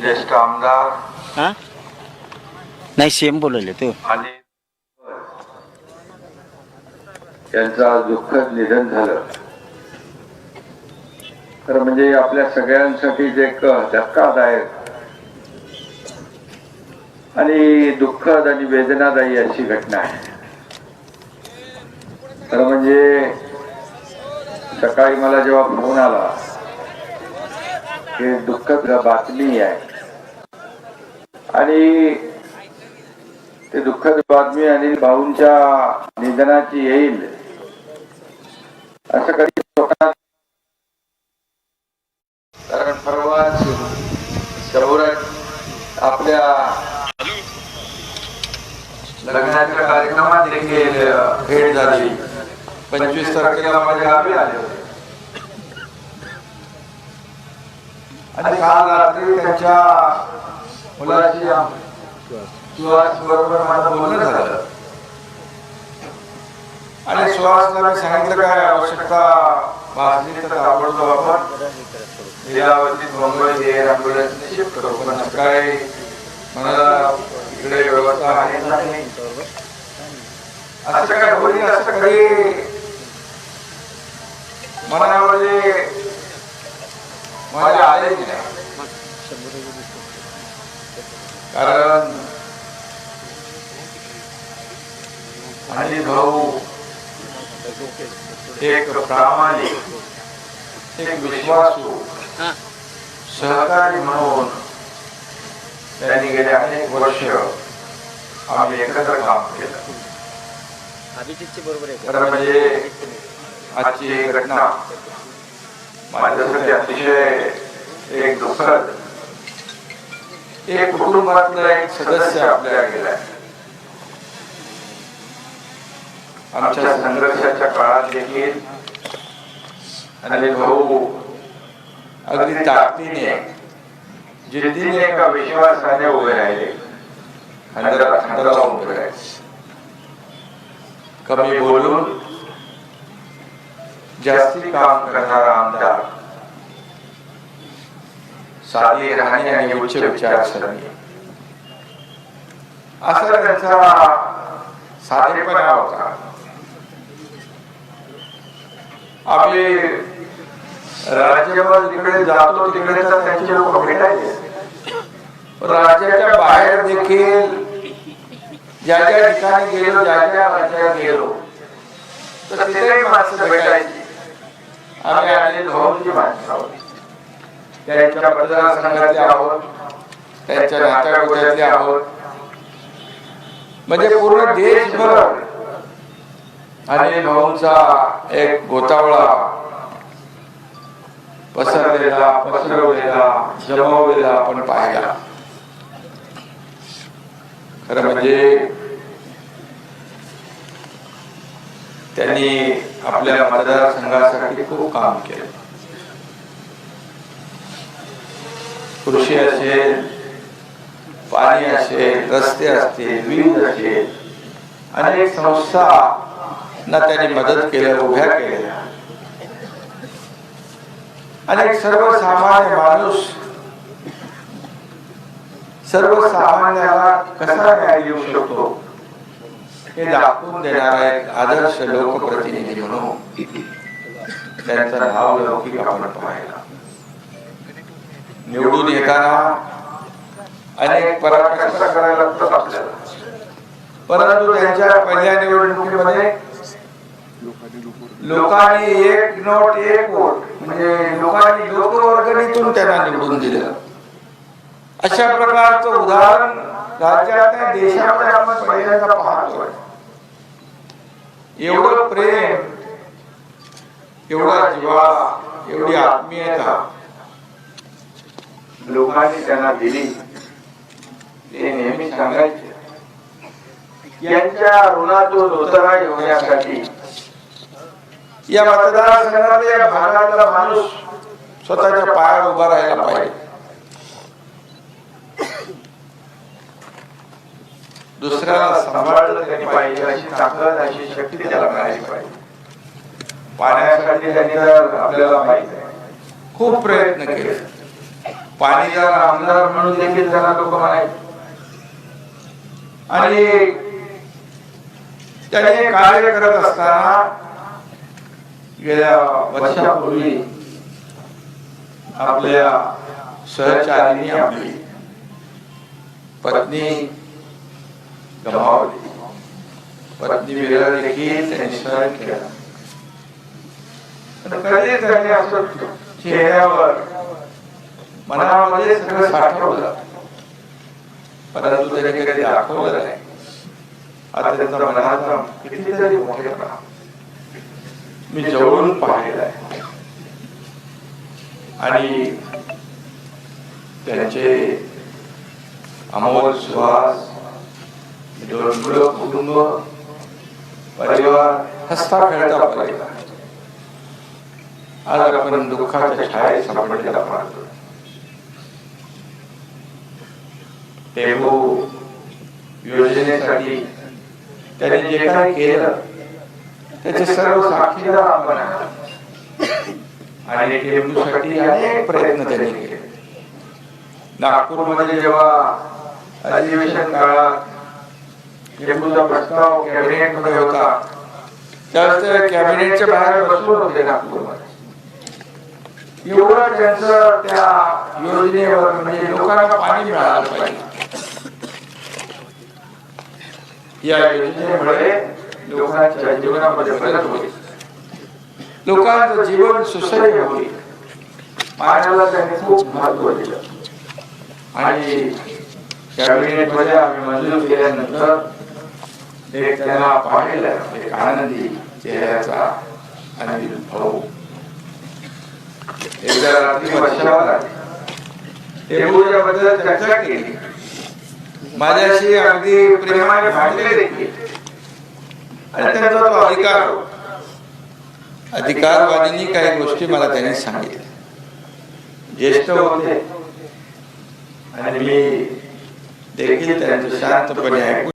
ज्येष्ठ आमदार. हा? नाही सेम बोलवले तू. आणि यांचं आज दुःखद निधन झालं. तर म्हणजे आपल्या सगळ्यांसाठी जे एक धक्कादायक आणि दुःखद आणि वेदनादायी अशी घटना आहे. तर म्हणजे सकाळी मला जेव्हा फोन आला हे दुःखद बातमी आहे. आणि ते दुःखद बातमी अनिल भाऊंच्या निधनाची येईल असं कधी स्वप्नात कारण परवाच शहरात आपल्या लग्नाच्या कार्यक्रमात देखील भेट झाली. पंचवीस तारखेला माझ्या गावी आले होते. आणि काल रात्री त्यांच्या मुलाची सुहास बरोबर माझं बोलणं झालं. आणि सुहासला मी सांगितलं काय आवश्यकता भासली तर ताबडतोब आपण लिलावतीत मुंबई एअर ॲम्ब्युलन्स शिफ्ट करू. पण सकाळी मला इकडे व्यवस्था आहे नाही. असं काय होईल असं काही जे माझ्या आलेच नाही कारण आणि भाऊ एक प्रामाणिक एक विश्वासू सहकारी म्हणून त्यांनी गेले अनेक वर्ष आम्ही एकत्र काम केलं. बरोबर म्हणजे आजची घटना माझ्यासाठी अतिशय एक दुःखद एक कुटुंबातलं एक सदस्य आपल्याला गेलाय आमच्या संघर्षाच्या काळात देखील अनिल भाऊ अगदी ताकदीने जिद्दीने एका विश्वासाने उभे राहिले. खंडरा उभे राहिले. कमी बोलून जास्ती काम करणारा आमदार. साधी राहणी आणि उच्च विचारसरणी असा त्यांचा साधेपणा होता. आम्ही राज्यभर जिकडे जातो, तिकडे तर त्यांचे लोक भेटायचे. राज्याच्या बाहेर देखील ज्या ज्या ठिकाणी गेलो, ज्या ज्या राज्यात गेलो, तर माणसं भेटायची. आम्ही अनिल भाऊंची माणसं आहोत त्यांच्या मतदारसंघातले आहोत त्यांच्या नात्यागोत्यातले आहोत. म्हणजे पूर्ण देशभर अनिल भाऊंचा एक गोतावळा पसरलेला पसरवलेला जमवलेला आपण पाहिला. खरं म्हणजे त्यांनी आपल्या मतदारसंघासाठी खूप काम केलं. कृषी असेल पाणी असेल रस्ते असतील वीज असेल अनेक संस्था ना त्यांनी मदत केल्या उभ्या केल्या. अनेक सर्वसामान्य माणूस सर्वसामान्याला कसा न्याय देऊ शकतो? हे दाखवून देणारा एक आदर्श लोकप्रतिनिधी म्हणून त्यांचा भाव लौकिक आपण पाहायला. निवडून येताना अनेक पराकाष्ठा करायला लागतात आपल्याला? परंतु त्यांच्या पहिल्या निवडणुकीमध्ये लोकांनी एक नोट एक वोट म्हणजे लोकांनी लोकवर्गणीतून त्यांना निवडून दिलं. अशा प्रकारचं उदाहरण राज्यात देशामध्ये आपण पहिल्यांदा पाहतोय. एवढं प्रेम एवढा जीवा एवढी आत्मीयता लोकांनी त्यांना दिली. ते नेहमी सांगायचे. यांच्या ऋणातून उतराई घेण्यासाठी या मतदारसंघातल्या या भागातला माणूस स्वतःच्या पायावर उभा राहायला पाहिजे. दुसऱ्याला सांभाळलं त्यांनी पाहिजे अशी ताकद अशी शक्ती त्याला मिळाली पाहिजे. पाण्यासाठी त्यांनी जर आपल्याला माहीत आहे. खूप प्रयत्न केले. पाणीदार आमदार म्हणून देखील त्यांना लोक म्हणायचे. आणि त्याने कार्य करत असताना गेल्या वर्षापूर्वी आपल्या सहचारिणी आपली पत्नी गमावली पत्नी वेळा देखील सहन केला कधी त्याने असं चेहऱ्यावर मनामध्ये सगळं साठवलं परंतु त्याने कधी दाखवलं नाही आता त्यांचा मनाचा कितीतरी मोठेपणा मी जवळून पाहिलेला आहे आणि त्यांचे अमोल सुहास मुलं कुटुंब परिवार हसता खेळता परिवार आज आपण दुःखाच्या छायेत सापडलेला पाहतो. टेम्पो योजनेसाठी त्यांनी जे काही केलं त्याचे सर्व साक्षीदार आपण. आणि टेम्पोसाठी अनेक प्रयत्न त्यांनी केले. नागपूरमध्ये जेव्हा अधिवेशन काळात प्रस्ताव कॅबिनेटमध्ये होता. त्यावेळेस ते कॅबिनेटच्या बाहेर बसून होते नागपूरमध्ये एवढं त्यांचं त्या योजनेवर म्हणजे लोकांना पाणी मिळालं पाहिजे. या योजनेमुळे लोकांच्या जीवनामध्ये बदल होईल. लोकांचं जीवन सुसह्य होईल. पाण्याला त्यांनी खूप महत्त्व दिलं. आणि कॅबिनेटमध्ये आम्ही मंजूर केल्यानंतर एक त्याला पाहिलं एक आनंदी चेहऱ्याचा अनिल भाऊ एकदा रात्री वर्षावर आली. बद्दल चर्चा केली. माझ्याशी अगदी प्रेमाने भांडले देखील. आणि त्यांचा तो अधिकार अधिकारवादींनी काही गोष्टी मला त्यांनी सांगितल्या. ज्येष्ठ होते. आणि मी देखील त्यांचं शांतपणे ऐकू